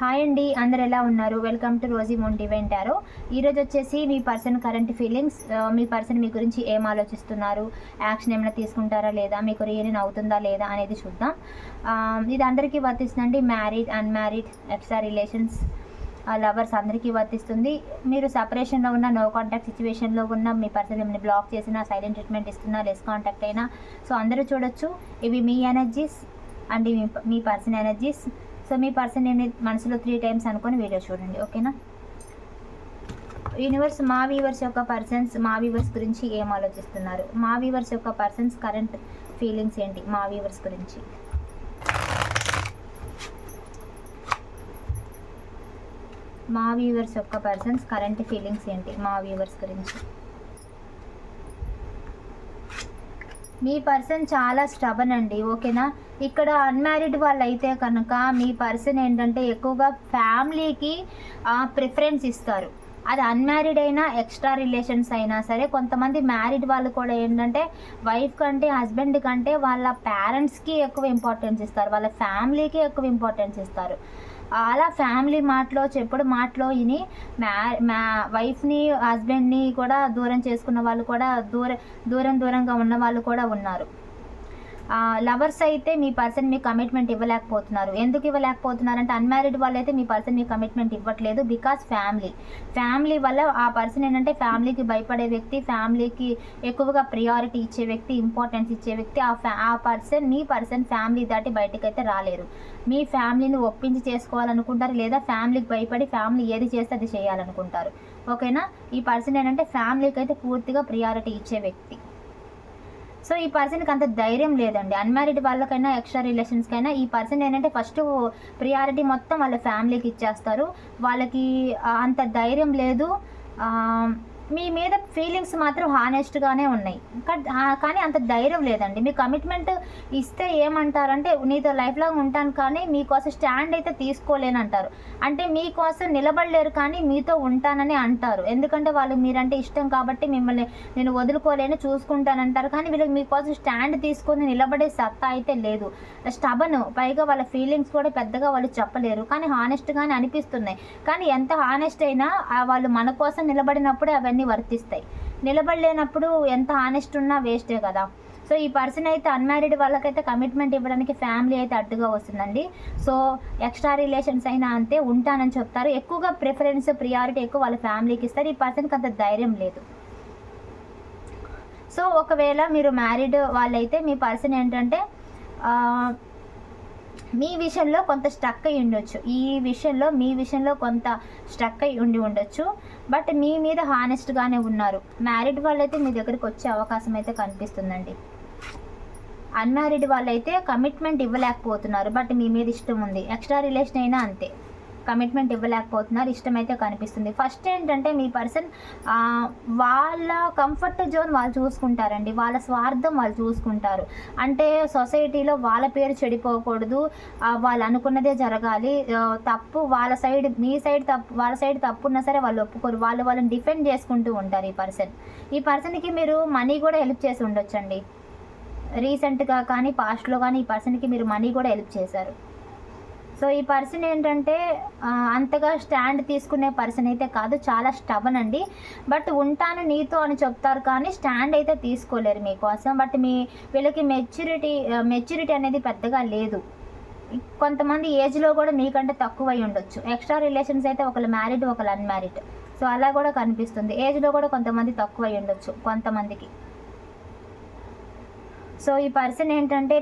Hi అండి అందరు ఎలా ఉన్నారు? వెల్కమ్ టు రోజీ మోన్ డివెంట్ ఈరోజు వచ్చేసి మీ పర్సన్ కరెంట్ ఫీలింగ్స్ మీ పర్సన్ మీ గురించి ఏం ఆలోచిస్తున్నారు? యాక్షన్ ఏమైనా తీసుకుంటారా లేదా? మీకు రీయూనియన్ అవుతుందా లేదా అనేది చూద్దాం. ఇది అందరికీ వర్తిస్తుందండి. Married unmarried extra relations lovers అందరికీ వర్తిస్తుంది. మీరు సపరేషన్లో ఉన్న నో కాంటాక్ట్ సిచ్యువేషన్లో ఉన్న మీ పర్సన్ మిమ్మల్ని బ్లాక్ చేసినా సైలెంట్ ట్రీట్మెంట్ ఇస్తున్నా లెస్ కాంటాక్ట్ అయినా సో అందరూ చూడొచ్చు. ఇవి మీ ఎనర్జీస్ అండ్ మీ మీ పర్సన్ ఎనర్జీస్ సో మీ పర్సన్ నేను మనసులో త్రీ టైమ్స్ అనుకొని వీడియో చూడండి ఓకేనా? యూనివర్స్ మా వీవర్స్ యొక్క పర్సన్స్ మా వీవర్స్ గురించి ఏం ఆలోచిస్తున్నారు? మా వీవర్స్ యొక్క పర్సన్స్ కరెంట్ ఫీలింగ్స్ ఏంటి? మా వీవర్స్ గురించి. మా వ్యూవర్స్ యొక్క పర్సన్స్ కరెంట్ ఫీలింగ్స్ ఏంటి? మా వ్యూవర్స్ గురించి. మీ పర్సన్ చాలా స్టబన్ అండి ఓకేనా? ఇక్కడ అన్మ్యారీడ్ వాళ్ళు అయితే కనుక మీ పర్సన్ ఏంటంటే ఎక్కువగా ఫ్యామిలీకి ప్రిఫరెన్స్ ఇస్తారు. అది అన్మ్యారీడ్ అయినా ఎక్స్ట్రా రిలేషన్స్ అయినా సరే కొంతమంది మ్యారీడ్ వాళ్ళు కూడా ఏంటంటే వైఫ్ కంటే హస్బెండ్ కంటే వాళ్ళ పేరెంట్స్కి ఎక్కువ ఇంపార్టెన్స్ ఇస్తారు వాళ్ళ ఫ్యామిలీకి ఎక్కువ ఇంపార్టెన్స్ ఇస్తారు. అలా ఫ్యామిలీ మాటలో చెప్పుడు మాటలో ఇని మ్యా మ్యా వైఫ్ని హస్బెండ్ని కూడా దూరం చేసుకున్న వాళ్ళు కూడా దూరం దూరం దూరంగా ఉన్న వాళ్ళు కూడా ఉన్నారు. లవర్స్ అయితే మీ పర్సన్ మీ కమిట్మెంట్ ఇవ్వలేకపోతున్నారు. ఎందుకు ఇవ్వలేకపోతున్నారు అంటే అన్మ్యారీడ్ వాళ్ళు అయితే మీ పర్సన్ మీ కమిట్మెంట్ ఇవ్వట్లేదు బికాస్ ఫ్యామిలీ ఫ్యామిలీ వల్ల ఆ పర్సన్ ఏంటంటే ఫ్యామిలీకి భయపడే వ్యక్తి ఫ్యామిలీకి ఎక్కువగా ప్రియారిటీ ఇచ్చే వ్యక్తి ఇంపార్టెన్స్ ఇచ్చే వ్యక్తి ఆ ఫ్యా ఆ పర్సన్ మీ పర్సన్ ఫ్యామిలీ దాటి బయటకైతే రాలేరు. మీ ఫ్యామిలీని ఒప్పించి చేసుకోవాలనుకుంటారు లేదా ఫ్యామిలీకి భయపడి ఫ్యామిలీ ఏది చేస్తే అది చేయాలనుకుంటారు. ఓకేనా ఈ పర్సన్ ఏంటంటే ఫ్యామిలీకి అయితే పూర్తిగా ప్రియారిటీ ఇచ్చే వ్యక్తి. సో ఈ పర్సన్కి అంత ధైర్యం లేదండి. అన్మ్యారీడ్ వాళ్ళకైనా ఎక్స్ట్రా రిలేషన్స్కైనా ఈ పర్సన్ ఏంటంటే ఫస్ట్ ప్రియారిటీ మొత్తం వాళ్ళ ఫ్యామిలీకి ఇచ్చేస్తారు. వాళ్ళకి అంత ధైర్యం లేదు. మీ మీద ఫీలింగ్స్ మాత్రం హానెస్ట్గానే ఉన్నాయి. కానీ అంత ధైర్యం లేదండి. మీ కమిట్మెంట్ ఇస్తే ఏమంటారంటే నీతో లైఫ్ లాంగ్ ఉంటాను కానీ మీకోసం స్టాండ్ అయితే తీసుకోలేనంటారు. అంటే మీకోసం నిలబడలేరు కానీ మీతో ఉంటానని అంటారు. ఎందుకంటే వాళ్ళు మీరంటే ఇష్టం కాబట్టి మిమ్మల్ని నేను వదులుకోలేను చూసుకుంటానంటారు. కానీ వీళ్ళకి మీకోసం స్టాండ్ తీసుకొని నిలబడే సత్తా అయితే లేదు. స్టబన్ పైగా వాళ్ళ ఫీలింగ్స్ కూడా పెద్దగా వాళ్ళు చెప్పలేరు. కానీ హానెస్ట్గానే అనిపిస్తున్నాయి. కానీ ఎంత హానెస్ట్ అయినా వాళ్ళు మన కోసం నిలబడినప్పుడే అవన్నీ వర్తిస్తాయి. నిలబడలేనప్పుడు ఎంత హానెస్ట్ ఉన్నా వేస్టే కదా. సో ఈ పర్సన్ అయితే అన్మ్యారీడ్ వాళ్ళకైతే కమిట్మెంట్ ఇవ్వడానికి ఫ్యామిలీ అయితే అడ్డుగా వస్తుందండి. సో ఎక్స్ట్రా రిలేషన్స్ అయినా అంతే ఉంటానని చెప్తారు. ఎక్కువగా ప్రిఫరెన్స్ ప్రియారిటీ ఎక్కువ వాళ్ళ ఫ్యామిలీకి ఇస్తారు. ఈ పర్సన్కి అంత ధైర్యం లేదు. సో ఒకవేళ మీరు మ్యారీడ్ వాళ్ళైతే మీ పర్సన్ ఏంటంటే మీ విషయంలో కొంత స్టక్ అయి ఉండొచ్చు ఈ విషయంలో మీ విషయంలో కొంత స్టక్ అయి ఉండి ఉండొచ్చు. బట్ మీ మీద హానెస్ట్గానే ఉన్నారు. మ్యారీడ్ వాళ్ళైతే మీ దగ్గరికి వచ్చే అవకాశం అయితే కనిపిస్తుందండి. అన్మ్యారీడ్ వాళ్ళైతే కమిట్మెంట్ ఇవ్వలేకపోతున్నారు. బట్ మీ మీద ఇష్టం ఉంది. ఎక్స్ట్రా రిలేషన్ అయినా అంతే. కమిట్మెంట్ ఇవ్వలేకపోతున్నారు. ఇష్టమైతే కనిపిస్తుంది. ఫస్ట్ ఏంటంటే మీ పర్సన్ వాళ్ళ కంఫర్ట్ జోన్ వాళ్ళు చూసుకుంటారండి. వాళ్ళ స్వార్థం వాళ్ళు చూసుకుంటారు. అంటే సొసైటీలో వాళ్ళ పేరు చెడిపోకూడదు. వాళ్ళు అనుకున్నదే జరగాలి. తప్పు వాళ్ళ సైడ్ మీ సైడ్ తప్పు వాళ్ళ సైడ్ తప్పు ఉన్నా సరే వాళ్ళు ఒప్పుకోరు. వాళ్ళు వాళ్ళని డిఫెండ్ చేసుకుంటూ ఉంటారు ఈ పర్సన్ ఈ పర్సన్కి మీరు మనీ కూడా హెల్ప్ చేసి ఉండొచ్చండి. రీసెంట్గా కానీ పాస్ట్లో కానీ ఈ పర్సన్కి మీరు మనీ కూడా హెల్ప్ చేశారు. సో ఈ పర్సన్ ఏంటంటే అంతగా స్టాండ్ తీసుకునే పర్సన్ అయితే కాదు చాలా స్టబన్ అండి. బట్ ఉంటాను నీతో అని చెప్తారు కానీ స్టాండ్ అయితే తీసుకోలేరు మీకోసం. బట్ మీ వీళ్ళకి మెచ్యూరిటీ మెచ్యూరిటీ అనేది పెద్దగా లేదు. కొంతమంది ఏజ్లో కూడా మీకంటే తక్కువ అయి ఉండొచ్చు. ఎక్స్ట్రా రిలేషన్స్ అయితే ఒకళ్ళు మ్యారీడ్ ఒకళ్ళు అన్మ్యారీడ్. సో అలా కూడా కనిపిస్తుంది. ఏజ్లో కూడా కొంతమంది తక్కువ అయి ఉండొచ్చు కొంతమందికి. సో ఈ పర్సన్ ఏంటంటే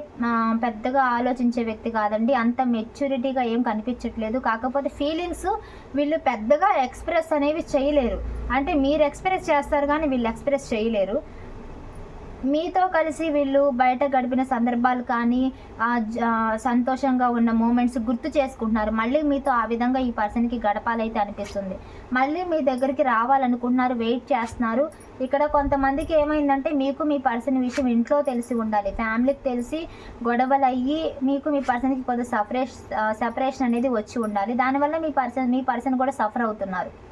పెద్దగా ఆలోచించే వ్యక్తి కాదండి. అంత మెచ్యూరిటీగా ఏం కనిపించట్లేదు. కాకపోతే ఫీలింగ్స్ వీళ్ళు పెద్దగా ఎక్స్ప్రెస్ అనేవి చేయలేరు. అంటే మీరు ఎక్స్ప్రెస్ చేస్తారు కానీ వీళ్ళు ఎక్స్ప్రెస్ చేయలేరు. మీతో కలిసి వీళ్ళు బయట గడిపిన సందర్భాలు కానీ జ- సంతోషంగా ఉన్న మూమెంట్స్ గుర్తు చేసుకుంటున్నారు. మళ్ళీ మీతో ఆ విధంగా ఈ పర్సన్కి గడపాలైతే అనిపిస్తుంది. మళ్ళీ మీ దగ్గరికి రావాలనుకుంటున్నారు వెయిట్ చేస్తున్నారు. ఇక్కడ కొంతమందికి ఏమైందంటే మీకు మీ పర్సన్ విషయం ఇంట్లో తెలిసి ఉండాలి. ఫ్యామిలీకి తెలిసి గొడవలు అయ్యి మీకు మీ పర్సన్కి కొంత సపరేష్ సెపరేషన్ అనేది వచ్చి ఉండాలి. దానివల్ల మీ పర్సన్ మీ పర్సన్ కూడా సఫర్ అవుతున్నారు.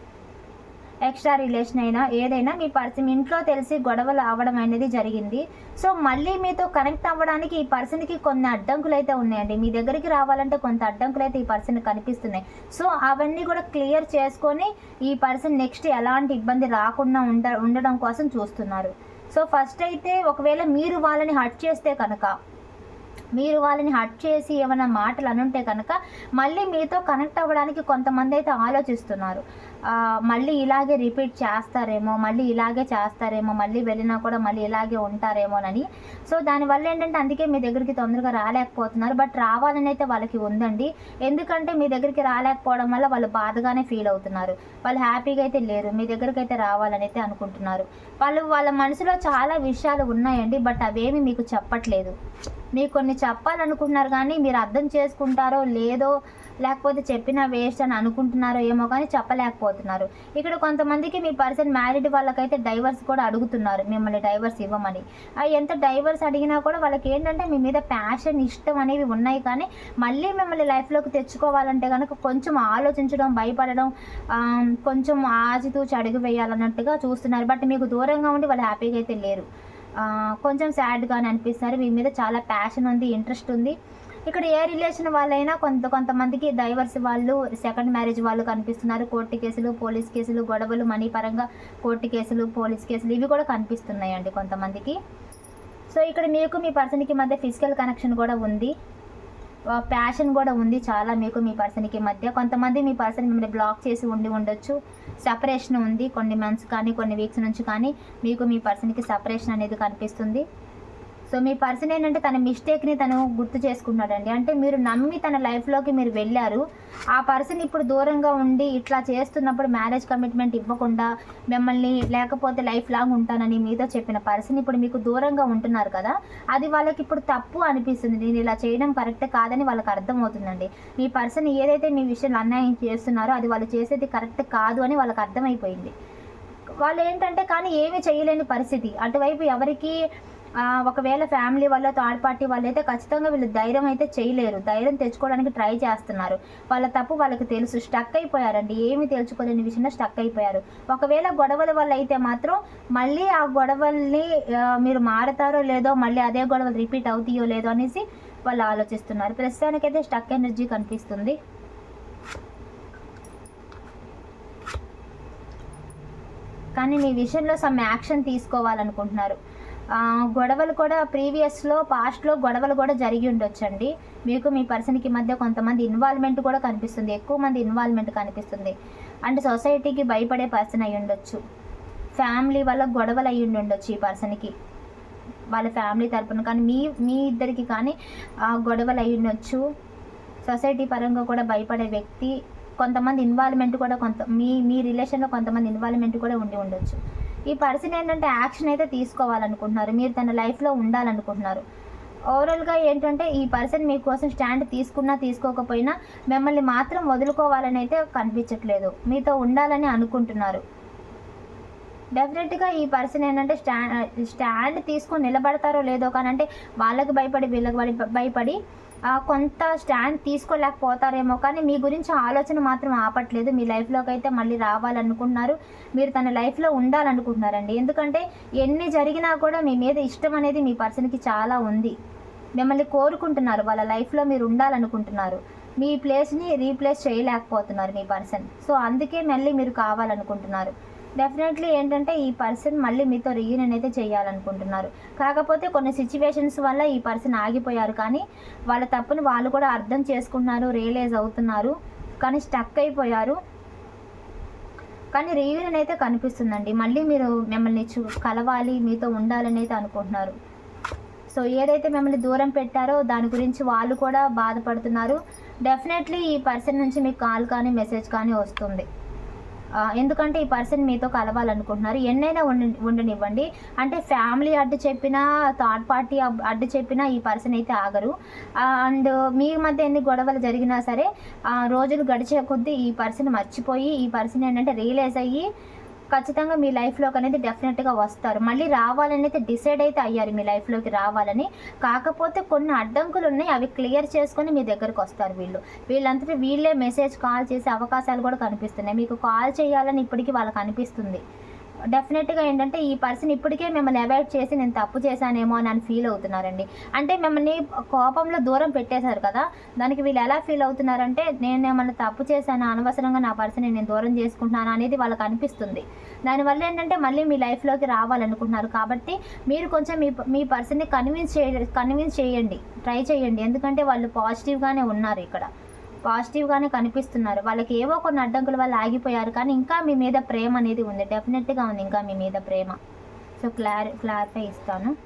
ఎక్స్ట్రా రిలేషన్ అయినా ఏదైనా మీ పర్సన్ ఇంట్లో తెలిసి గొడవలు అవ్వడం అనేది జరిగింది. సో మళ్ళీ మీతో కనెక్ట్ అవ్వడానికి ఈ పర్సన్కి కొన్ని అడ్డంకులు అయితే ఉన్నాయండి. మీ దగ్గరికి రావాలంటే కొంత అడ్డంకులు అయితే ఈ పర్సన్ కనిపిస్తున్నాయి. సో అవన్నీ కూడా క్లియర్ చేసుకొని ఈ పర్సన్ నెక్స్ట్ ఎలాంటి ఇబ్బంది రాకుండా ఉండ ఉండడం కోసం చూస్తున్నారు. సో ఫస్ట్ అయితే ఒకవేళ మీరు వాళ్ళని హట్ చేస్తే కనుక మీరు వాళ్ళని హట్ చేసి ఏమైనా మాటలు అనుంటే కనుక మళ్ళీ మీతో కనెక్ట్ అవ్వడానికి కొంతమంది అయితే ఆలోచిస్తున్నారు. మళ్ళీ ఇలాగే రిపీట్ చేస్తారేమో మళ్ళీ ఇలాగే చేస్తారేమో మళ్ళీ వెళ్ళినా కూడా మళ్ళీ ఇలాగే ఉంటారేమోనని సో దానివల్ల ఏంటంటే అందుకే మీ దగ్గరికి తొందరగా రాలేకపోతున్నారు. బట్ రావాలని అయితే వాళ్ళకి ఉందండి. ఎందుకంటే మీ దగ్గరికి రాలేకపోవడం వల్ల వాళ్ళు బాధగానే ఫీల్ అవుతున్నారు. వాళ్ళు హ్యాపీగా అయితే లేరు. మీ దగ్గరికి అయితే రావాలని అయితే అనుకుంటున్నారు. వాళ్ళు వాళ్ళ మనసులో చాలా విషయాలు ఉన్నాయండి. బట్ అవేమి మీకు చెప్పట్లేదు. మీకు కొన్ని చెప్పాలనుకుంటున్నారు కానీ మీరు అర్థం చేసుకుంటారో లేదో లేకపోతే చెప్పిన వేస్ట్ అని అనుకుంటున్నారో ఏమో కానీ చెప్పలేకపోతున్నారు. ఇక్కడ కొంతమందికి మీ పర్సన్ మ్యారీడ్ వాళ్ళకైతే డైవర్స్ కూడా అడుగుతున్నారు. మిమ్మల్ని డైవర్స్ ఇవ్వమని. ఎంత డైవర్స్ అడిగినా కూడా వాళ్ళకి ఏంటంటే మీ మీద ప్యాషన్ ఇష్టం అనేవి ఉన్నాయి. కానీ మళ్ళీ మిమ్మల్ని లైఫ్లోకి తెచ్చుకోవాలంటే కనుక కొంచెం ఆలోచించడం భయపడడం కొంచెం ఆచితూచి అడుగు వేయాలన్నట్టుగా చూస్తున్నారు. బట్ మీకు దూరంగా ఉండి వాళ్ళు హ్యాపీగా అయితే లేరు. కొంచెం సాడ్గానే అనిపిస్తున్నారు మీ మీద చాలా ప్యాషన్ ఉంది ఇంట్రెస్ట్ ఉంది. ఇక్కడ ఏ రిలేషన్ వాళ్ళైనా కొంత కొంతమందికి డైవర్స్ వాళ్ళు సెకండ్ మ్యారేజ్ వాళ్ళు కనిపిస్తున్నారు. కోర్టు కేసులు పోలీస్ కేసులు గొడవలు మనీ పరంగా కోర్టు కేసులు పోలీస్ కేసులు ఇవి కూడా కనిపిస్తున్నాయండి కొంతమందికి. సో ఇక్కడ మీకు మీ పర్సన్కి మధ్య ఫిజికల్ కనెక్షన్ కూడా ఉంది. ప్యాషన్ కూడా ఉంది చాలా మీకు మీ పర్సన్కి మధ్య. కొంతమంది మీ పర్సన్ మిమ్మల్ని బ్లాక్ చేసి ఉండి ఉండొచ్చు. సపరేషన్ ఉంది. కొన్ని మంత్స్ కానీ కొన్ని వీక్స్ నుంచి కానీ మీకు మీ పర్సన్కి సపరేషన్ అనేది కనిపిస్తుంది. సో మీ పర్సన్ ఏంటంటే తన మిస్టేక్ని తను గుర్తు చేసుకున్నాడండి అంటే మీరు నమ్మి తన లైఫ్లోకి మీరు వెళ్ళారు. ఆ పర్సన్ ఇప్పుడు దూరంగా ఉండి ఇట్లా చేస్తున్నప్పుడు మ్యారేజ్ కమిట్మెంట్ ఇవ్వకుండా మిమ్మల్ని లేకపోతే లైఫ్ లాంగ్ ఉంటానని మీతో చెప్పిన పర్సన్ ఇప్పుడు మీకు దూరంగా ఉంటున్నారు కదా అది వాళ్ళకి ఇప్పుడు తప్పు అనిపిస్తుంది. నేను ఇలా చేయడం కరెక్ట్ కాదని వాళ్ళకి అర్థమవుతుందండి. మీ పర్సన్ ఏదైతే మీ విషయంలో అన్యాయం చేస్తున్నారో అది వాళ్ళు చేసేది కరెక్ట్ కాదు అని వాళ్ళకి అర్థమైపోయింది. వాళ్ళు ఏంటంటే కానీ ఏమీ చేయలేని పరిస్థితి. అటువైపు ఎవరికి ఒకవేళ ఫ్యామిలీ వాళ్ళ థర్డ్ పార్టీ వాళ్ళు అయితే ఖచ్చితంగా వీళ్ళు ధైర్యం అయితే చేయలేరు. ధైర్యం తెచ్చుకోవడానికి ట్రై చేస్తున్నారు. వాళ్ళ తప్పు వాళ్ళకి తెలుసు. స్టక్ అయిపోయారండి. ఏమీ తెలుసుకోలేని విషయంలో స్టక్ అయిపోయారు. ఒకవేళ గొడవల వల్ల అయితే మాత్రం మళ్ళీ ఆ గొడవల్ని మీరు మారతారో లేదో మళ్ళీ అదే గొడవలు రిపీట్ అవుతాయో లేదో అనేసి వాళ్ళు ఆలోచిస్తున్నారు. ప్రస్తుతానికైతే స్టక్ ఎనర్జీ కనిపిస్తుంది. కానీ మీ విషయంలో సమ్ యాక్షన్ తీసుకోవాలనుకుంటున్నారు. గొడవలు కూడా ప్రీవియస్లో పాస్ట్లో గొడవలు కూడా జరిగి ఉండొచ్చండి. మీకు మీ పర్సన్కి మధ్య కొంతమంది ఇన్వాల్వ్మెంట్ కూడా కనిపిస్తుంది. ఎక్కువ మంది ఇన్వాల్వ్మెంట్ కనిపిస్తుంది. అంటే సొసైటీకి భయపడే పర్సన్ అయి ఉండొచ్చు. ఫ్యామిలీ వల్ల గొడవలు అయి ఉండొచ్చు ఈ పర్సన్కి వాళ్ళ ఫ్యామిలీ తరపున కానీ మీ మీ ఇద్దరికి కానీ ఆ, గొడవలు అయి ఉండొచ్చు. సొసైటీ పరంగా కూడా భయపడే వ్యక్తి కొంతమంది ఇన్వాల్వ్మెంట్ కూడా కొంత మీ మీ రిలేషన్లో కొంతమంది ఇన్వాల్వ్మెంట్ కూడా ఉండి ఉండొచ్చు. ఈ పర్సన్ ఏంటంటే యాక్షన్ అయితే తీసుకోవాలనుకుంటున్నారు. మీరు తన లైఫ్లో ఉండాలనుకుంటున్నారు. ఓవరాల్గా ఏంటంటే ఈ పర్సన్ మీకోసం స్టాండ్ తీసుకున్నా తీసుకోకపోయినా మిమ్మల్ని మాత్రం వదులుకోవాలని అయితే కనిపించట్లేదు. మీతో ఉండాలని అనుకుంటున్నారు. డెఫినెట్గా ఈ పర్సన్ ఏంటంటే స్టాండ్ స్టాండ్ తీసుకొని నిలబడతారో లేదో కానీ అంటే వాళ్ళకి భయపడి వీళ్ళకి భయపడి కొంత స్టాండ్ తీసుకోలేకపోతారేమో కానీ మీ గురించి ఆలోచన మాత్రం ఆపట్లేదు. మీ లైఫ్లోకి అయితే మళ్ళీ రావాలనుకుంటున్నారు. మీరు తన లైఫ్లో ఉండాలనుకుంటున్నారండి. ఎందుకంటే ఎన్ని జరిగినా కూడా మీ మీద ఇష్టం అనేది మీ పర్సన్కి చాలా ఉంది. మిమ్మల్ని కోరుకుంటున్నారు. వాళ్ళ లైఫ్లో మీరు ఉండాలనుకుంటున్నారు. మీ ప్లేస్ని రీప్లేస్ చేయలేకపోతున్నారు మీ పర్సన్. సో అందుకే మళ్ళీ మీరు కావాలనుకుంటున్నారు. డెఫినెట్లీ ఏంటంటే ఈ పర్సన్ మళ్ళీ మీతో రీయూనియన్ అయితే చేయాలనుకుంటున్నారు. కాకపోతే కొన్ని సిచ్యువేషన్స్ వల్ల ఈ పర్సన్ ఆగిపోయారు. కానీ వాళ్ళ తప్పుని వాళ్ళు కూడా అర్థం చేసుకున్నారు రియలైజ్ అవుతున్నారు. కానీ స్టక్ అయిపోయారు. కానీ రీయూనియన్ అయితే కనిపిస్తుందండి. మళ్ళీ మీరు మిమ్మల్ని చూ కలవాలి మీతో ఉండాలని అయితే అనుకుంటున్నారు. సో ఏదైతే మిమ్మల్ని దూరం పెట్టారో దాని గురించి వాళ్ళు కూడా బాధపడుతున్నారు. డెఫినెట్లీ ఈ పర్సన్ నుంచి మీకు కాల్ కానీ మెసేజ్ కానీ వస్తుంది. ఎందుకంటే ఈ పర్సన్ మీతో కలవాలనుకుంటున్నారు. ఎన్నైనా ఉండి ఉండనివ్వండి. అంటే ఫ్యామిలీ అడ్డు చెప్పినా థర్డ్ పార్టీ అడ్డు చెప్పినా ఈ పర్సన్ అయితే ఆగరు. అండ్ మీ మధ్య ఎన్ని గొడవలు జరిగినా సరే రోజులు గడిచే కొద్దీ ఈ పర్సన్ మర్చిపోయి ఈ పర్సన్ ఏంటంటే రియలైజ్ అయ్యి ఖచ్చితంగా మీ లైఫ్లోకి అనేది డెఫినెట్గా వస్తారు. మళ్ళీ రావాలని అయితే డిసైడ్ అయితే అయ్యారు మీ లైఫ్లోకి రావాలని. కాకపోతే కొన్ని అడ్డంకులు ఉన్నాయి అవి క్లియర్ చేసుకొని మీ దగ్గరకు వస్తారు వీళ్ళు. వీళ్ళంతటి వీళ్ళే మెసేజ్ కాల్ చేసే అవకాశాలు కూడా కనిపిస్తున్నాయి. మీకు కాల్ చేయాలని ఇప్పటికీ వాళ్ళకి అనిపిస్తుంది. డెఫినెట్గా ఏంటంటే ఈ పర్సన్ ఇప్పటికే మిమ్మల్ని అవాయిడ్ చేసి నేను తప్పు చేశానేమో అని అని ఫీల్ అవుతున్నారండి. అంటే మిమ్మల్ని కోపంలో దూరం పెట్టేశారు కదా దానికి వీళ్ళు ఎలా ఫీల్ అవుతున్నారంటే నేను ఏమన్నా తప్పు చేశాను అనవసరంగా నా పర్సన్ నేను దూరం చేసుకుంటున్నాను అనేది వాళ్ళకి అనిపిస్తుంది. దానివల్ల ఏంటంటే మళ్ళీ మీ లైఫ్లోకి రావాలనుకుంటున్నారు కాబట్టి మీరు కొంచెం మీ మీ పర్సన్ని కన్విన్స్ చేయ కన్విన్స్ చేయండి ట్రై చేయండి. ఎందుకంటే వాళ్ళు పాజిటివ్గానే ఉన్నారు ఇక్కడ. పాజిటివ్గానే కనిపిస్తున్నారు. వాళ్ళకి ఏవో కొన్ని అడ్డంకులు వాళ్ళు ఆగిపోయారు. కానీ ఇంకా మీ మీద ప్రేమ అనేది ఉంది. డెఫినెట్గా ఉంది ఇంకా మీ మీద ప్రేమ. సో క్లారి క్లారిఫై ఇస్తాను.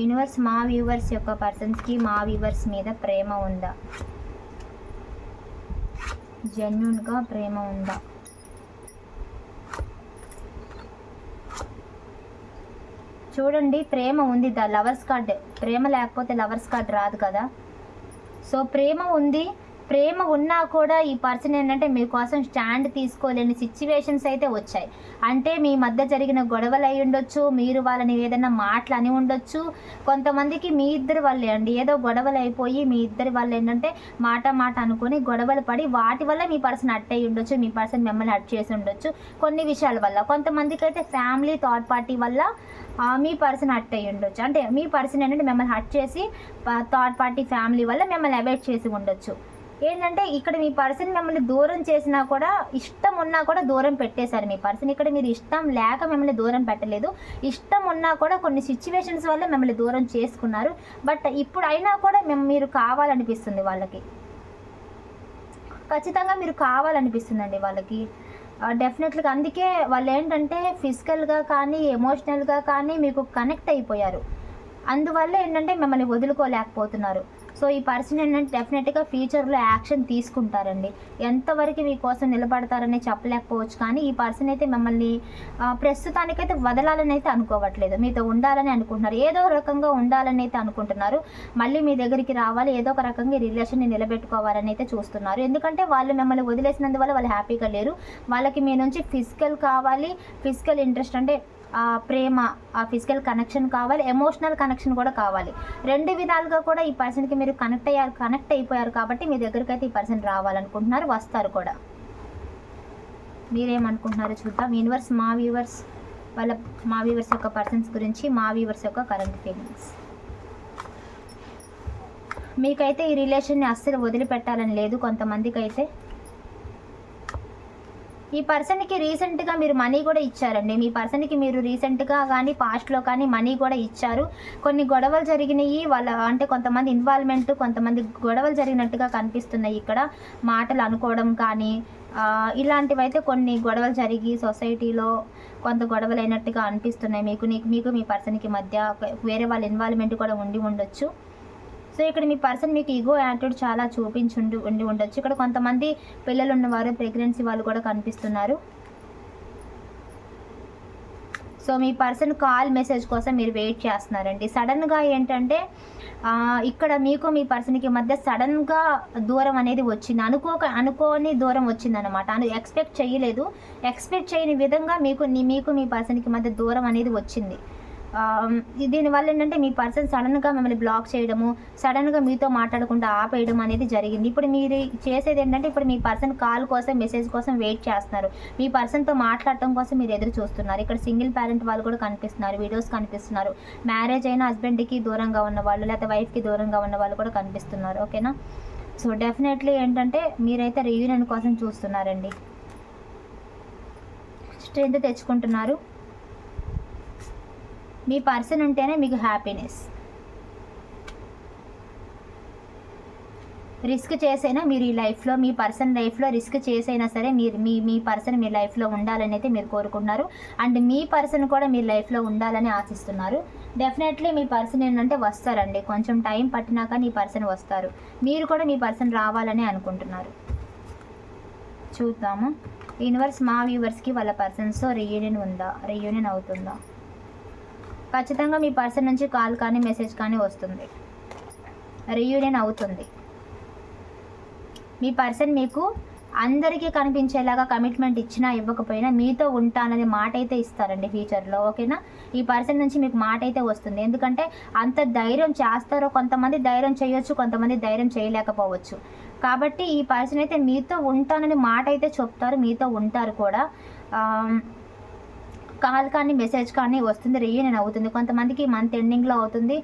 యూనివర్స్ మా వ్యూవర్స్ యొక్క పర్సన్స్కి మా వ్యూవర్స్ మీద ప్రేమ ఉందా? జెన్యున్గా ప్రేమ ఉందా? చూడండి ప్రేమ ఉంది. ద లవర్స్ కార్డ్ ప్రేమ లేకపోతే లవర్స్ కార్డ్ రాదు కదా. సో ప్రేమ ఉంది ప్రేమ ఉన్నా కూడా ఈ పర్సన్ ఏంటంటే మీకోసం స్టాండ్ తీసుకోలేని సిచ్యువేషన్స్ అయితే వచ్చాయి. అంటే మీ మధ్య జరిగిన గొడవలు అయి ఉండొచ్చు మీరు వాళ్ళని ఏదైనా మాటలు అని ఉండొచ్చు. కొంతమందికి మీ ఇద్దరు వాళ్ళే అండి. ఏదో గొడవలు అయిపోయి మీ ఇద్దరి వాళ్ళు ఏంటంటే మాట మాట అనుకొని గొడవలు పడి వాటి వల్ల మీ పర్సన్ అట్ అయి ఉండొచ్చు మీ పర్సన్ మిమ్మల్ని అట్ చేసి ఉండొచ్చు కొన్ని విషయాల వల్ల. కొంతమందికి అయితే ఫ్యామిలీ థర్డ్ పార్టీ వల్ల మీ పర్సన్ హట్ అయ్యి ఉండొచ్చు. అంటే మీ పర్సన్ ఏంటంటే మిమ్మల్ని హట్ చేసి థర్డ్ పార్టీ ఫ్యామిలీ వల్ల మిమ్మల్ని అవాయిడ్ చేసి ఉండొచ్చు. ఏంటంటే ఇక్కడ మీ పర్సన్ మిమ్మల్ని దూరం చేసినా కూడా ఇష్టం ఉన్నా కూడా దూరం పెట్టేశారు మీ పర్సన్. ఇక్కడ మీరు ఇష్టం లేక మిమ్మల్ని దూరం పెట్టలేదు. ఇష్టం ఉన్నా కూడా కొన్ని సిచ్యువేషన్స్ వల్ల మిమ్మల్ని దూరం చేసుకున్నారు. బట్ ఇప్పుడు అయినా కూడా మేము మీరు కావాలనిపిస్తుంది వాళ్ళకి. ఖచ్చితంగా మీరు కావాలనిపిస్తుందండి వాళ్ళకి. డెఫినెట్గా అందుకే వాళ్ళు ఏంటంటే ఫిజికల్గా కానీ ఎమోషనల్గా కానీ మీకు కనెక్ట్ అయిపోయారు. అందువల్ల ఏంటంటే మిమ్మల్ని వదులుకోలేకపోతున్నారు. సో ఈ పర్సన్ ఏంటంటే డెఫినెట్గా ఫ్యూచర్లో యాక్షన్ తీసుకుంటారండి. ఎంతవరకు మీకోసం నిలబడతారని చెప్పలేకపోవచ్చు కానీ ఈ పర్సన్ అయితే మిమ్మల్ని ప్రస్తుతానికైతే వదలాలని అయితే అనుకోవట్లేదు. మీతో ఉండాలని అనుకుంటున్నారు. ఏదో రకంగా ఉండాలని అయితే అనుకుంటున్నారు. మళ్ళీ మీ దగ్గరికి రావాలి. ఏదో ఒక రకంగా ఈ రిలేషన్ని నిలబెట్టుకోవాలని అయితే చూస్తున్నారు. ఎందుకంటే వాళ్ళు మిమ్మల్ని వదిలేసినందువల్ల వాళ్ళు హ్యాపీగా లేరు. వాళ్ళకి మీ నుంచి ఫిజికల్ కావాలి. ఫిజికల్ ఇంట్రెస్ట్ అంటే ప్రేమ ఆ ఫిజికల్ కనెక్షన్ కావాలి ఎమోషనల్ కనెక్షన్ కూడా కావాలి. రెండు విధాలుగా కూడా ఈ పర్సన్కి మీరు కనెక్ట్ అయ్యారు కనెక్ట్ అయిపోయారు కాబట్టి మీ దగ్గరికి అయితే ఈ పర్సన్ రావాలనుకుంటున్నారు వస్తారు కూడా. మీరేమనుకుంటున్నారో చూద్దాం. యూనివర్స్ మా వ్యూవర్స్ వాళ్ళ మా వ్యూవర్స్ యొక్క పర్సన్స్ గురించి మా వ్యూవర్స్ యొక్క కరెంట్ ఫీలింగ్స్ మీకైతే ఈ రిలేషన్ని అస్సలు వదిలిపెట్టాలని లేదు కొంతమందికి అయితే ఈ పర్సన్కి రీసెంట్గా మీరు మనీ కూడా ఇచ్చారండి. మీ పర్సన్కి మీరు రీసెంట్గా కానీ పాస్ట్లో కానీ మనీ కూడా ఇచ్చారు. కొన్ని గొడవలు జరిగినాయి. వాళ్ళ అంటే కొంతమంది ఇన్వాల్వ్మెంట్ కొంతమంది గొడవలు జరిగినట్టుగా కనిపిస్తున్నాయి ఇక్కడ. మాటలు అనుకోవడం కానీ ఇలాంటివైతే కొన్ని గొడవలు జరిగి సొసైటీలో కొంత గొడవలు అయినట్టుగా అనిపిస్తున్నాయి. మీకు నీకు మీకు మీ పర్సన్కి మధ్య వేరే వాళ్ళ ఇన్వాల్వ్మెంట్ కూడా ఉండి ఉండొచ్చు. సో ఇక్కడ మీ పర్సన్ మీకు ఈగో యాటిట్యూడ్ చాలా చూపించి ఉండి ఉండొచ్చు. ఇక్కడ కొంతమంది పిల్లలు ఉన్నవారు ప్రెగ్నెన్సీ వాళ్ళు కూడా కనిపిస్తున్నారు. సో మీ పర్సన్ కాల్ మెసేజ్ కోసం మీరు వెయిట్ చేస్తున్నారండి. సడన్గా ఏంటంటే ఇక్కడ మీకు మీ పర్సన్కి మధ్య సడన్గా దూరం అనేది వచ్చింది. అనుకోక అనుకోని దూరం వచ్చింది అనమాట అను ఎక్స్పెక్ట్ చేయలేదు. ఎక్స్పెక్ట్ చేయని విధంగా మీకు మీకు మీ పర్సన్కి మధ్య దూరం అనేది వచ్చింది. దీనివల్ల ఏంటంటే మీ పర్సన్ సడన్గా మిమ్మల్ని బ్లాక్ చేయడము సడన్గా మీతో మాట్లాడకుండా ఆపేయడం అనేది జరిగింది. ఇప్పుడు మీరు చేసేది ఏంటంటే ఇప్పుడు మీ పర్సన్ కాల్ కోసం మెసేజ్ కోసం వెయిట్ చేస్తున్నారు. మీ పర్సన్తో మాట్లాడటం కోసం మీరు ఎదురు చూస్తున్నారు. ఇక్కడ సింగిల్ పేరెంట్ వాళ్ళు కూడా కనిపిస్తున్నారు వీడియోస్ కనిపిస్తున్నారు. మ్యారేజ్ అయిన హస్బెండ్కి దూరంగా ఉన్న వాళ్ళు లేకపోతే వైఫ్కి దూరంగా ఉన్న వాళ్ళు కూడా కనిపిస్తున్నారు. ఓకేనా? సో డెఫినెట్లీ ఏంటంటే మీరైతే రీయూనియన్ కోసం చూస్తున్నారండి. స్ట్రెంత్ తెచ్చుకుంటున్నారు. మీ పర్సన్ ఉంటేనే మీకు హ్యాపీనెస్. రిస్క్ చేసైనా మీరు ఈ లైఫ్లో మీ పర్సన్ లైఫ్లో రిస్క్ చేసైనా సరే మీరు మీ మీ పర్సన్ మీ లైఫ్లో ఉండాలని అయితే మీరు కోరుకుంటున్నారు. అండ్ మీ పర్సన్ కూడా మీ లైఫ్లో ఉండాలని ఆశిస్తున్నారు. డెఫినెట్లీ మీ పర్సన్ ఏంటంటే వస్తారండి. కొంచెం టైం పట్టినా కానీ ఈ పర్సన్ వస్తారు. మీరు కూడా మీ పర్సన్ రావాలని అనుకుంటున్నారు. చూద్దాము. యూనివర్స్ మా వ్యూవర్స్కి వాళ్ళ పర్సన్స్తో రీయూనియన్ ఉందా? రీయూనియన్ అవుతుందా? ఖచ్చితంగా మీ పర్సన్ నుంచి కాల్ కానీ మెసేజ్ కానీ వస్తుంది. రీయూనియన్ అవుతుంది. మీ పర్సన్ మీకు అందరికీ కనిపించేలాగా కమిట్మెంట్ ఇచ్చినా ఇవ్వకపోయినా మీతో ఉంటానని మాట అయితే ఇస్తారండి ఫ్యూచర్లో ఓకేనా? ఈ పర్సన్ నుంచి మీకు మాట అయితే వస్తుంది. ఎందుకంటే అంత ధైర్యం చేస్తారో కొంతమంది ధైర్యం చేయొచ్చు కొంతమంది ధైర్యం చేయలేకపోవచ్చు. కాబట్టి ఈ పర్సన్ అయితే మీతో ఉంటానని మాట అయితే చెప్తారు మీతో ఉంటారు కూడా. కాల్ కానీ మెసేజ్ కానీ వస్తుంది. రీయూనియన్ అవుతుంది కొంతమందికి మంత్ ఎండింగ్లో అవుతుంది.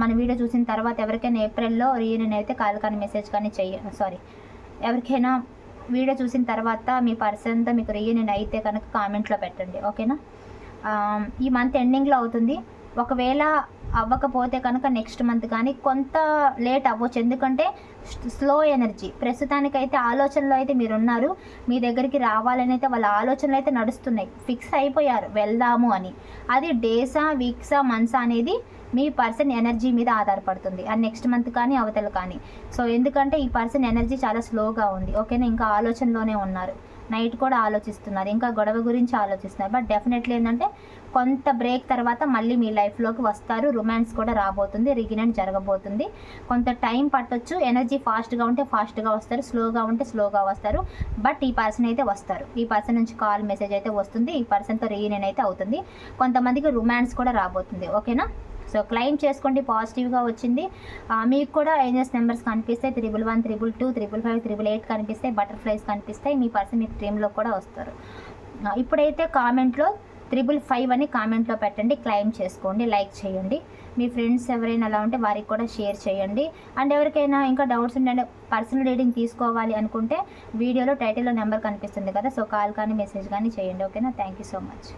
మన వీడియో చూసిన తర్వాత ఎవరికైనా ఏప్రిల్లో రీయూనియన్ అయితే కాల్ కానీ మెసేజ్ కానీ చెయ్య సారీ ఎవరికైనా వీడియో చూసిన తర్వాత మీ పర్సన్తో మీకు రీయూనియన్ అయితే కనుక కామెంట్లో పెట్టండి. ఓకేనా? ఈ మంత్ ఎండింగ్లో అవుతుంది. ఒకవేళ అవ్వకపోతే కనుక నెక్స్ట్ మంత్ కానీ కొంత లేట్ అవ్వచ్చు. ఎందుకంటే స్లో ఎనర్జీ ప్రస్తుతానికైతే ఆలోచనలో అయితే మీరు ఉన్నారు మీ దగ్గరికి రావాలని అయితే వాళ్ళ ఆలోచనలు అయితే నడుస్తున్నాయి. ఫిక్స్ అయిపోయారు. వెళ్దాము అని. అది డేసా వీక్సా మంత్సా అనేది మీ పర్సన్ ఎనర్జీ మీద ఆధారపడుతుంది. అది నెక్స్ట్ మంత్ కానీ అవతల కానీ. సో ఎందుకంటే ఈ పర్సన్ ఎనర్జీ చాలా స్లోగా ఉంది. ఓకేనా ఇంకా ఆలోచనలోనే ఉన్నారు. నైట్ కూడా ఆలోచిస్తున్నారు ఇంకా గొడవ గురించి ఆలోచిస్తున్నారు. బట్ డెఫినెట్లీ ఏంటంటే కొంత బ్రేక్ తర్వాత మళ్ళీ మీ లైఫ్లోకి వస్తారు రొమాన్స్ కూడా రాబోతుంది రిగినెంట్ జరగబోతుంది. కొంత టైం పట్టొచ్చు ఎనర్జీ ఫాస్ట్గా ఉంటే ఫాస్ట్గా వస్తారు స్లోగా ఉంటే స్లోగా వస్తారు. బట్ ఈ పర్సన్ అయితే వస్తారు. ఈ పర్సన్ నుంచి కాల్ మెసేజ్ అయితే వస్తుంది ఈ పర్సన్తో రీయూనియన్ అయితే అవుతుంది. కొంతమందికి రొమాన్స్ కూడా రాబోతుంది ఓకేనా సో క్లెయిమ్ చేసుకోండి పాజిటివ్గా వచ్చింది. మీకు కూడా ఏంజెస్ నెంబర్స్ కనిపిస్తాయి. Triple one triple two triple five triple eight కనిపిస్తాయి. బటర్ఫ్లైస్ కనిపిస్తాయి. మీ పర్సన్ మీ డ్రీమ్లో కూడా వస్తారు. ఇప్పుడైతే కామెంట్లో త్రిబుల్ ఫైవ్ అని కామెంట్లో పెట్టండి. క్లెయిమ్ చేసుకోండి. లైక్ చేయండి. మీ ఫ్రెండ్స్ ఎవరైనా అలా ఉంటే వారికి కూడా షేర్ చేయండి. అండ్ ఎవరికైనా ఇంకా డౌట్స్ ఉంటే పర్సనల్ రీడింగ్ తీసుకోవాలి అనుకుంటే వీడియోలో టైటిల్లో నెంబర్ కనిపిస్తుంది కదా సో కాల్ కానీ మెసేజ్ కానీ చేయండి. ఓకేనా? Thank you so much.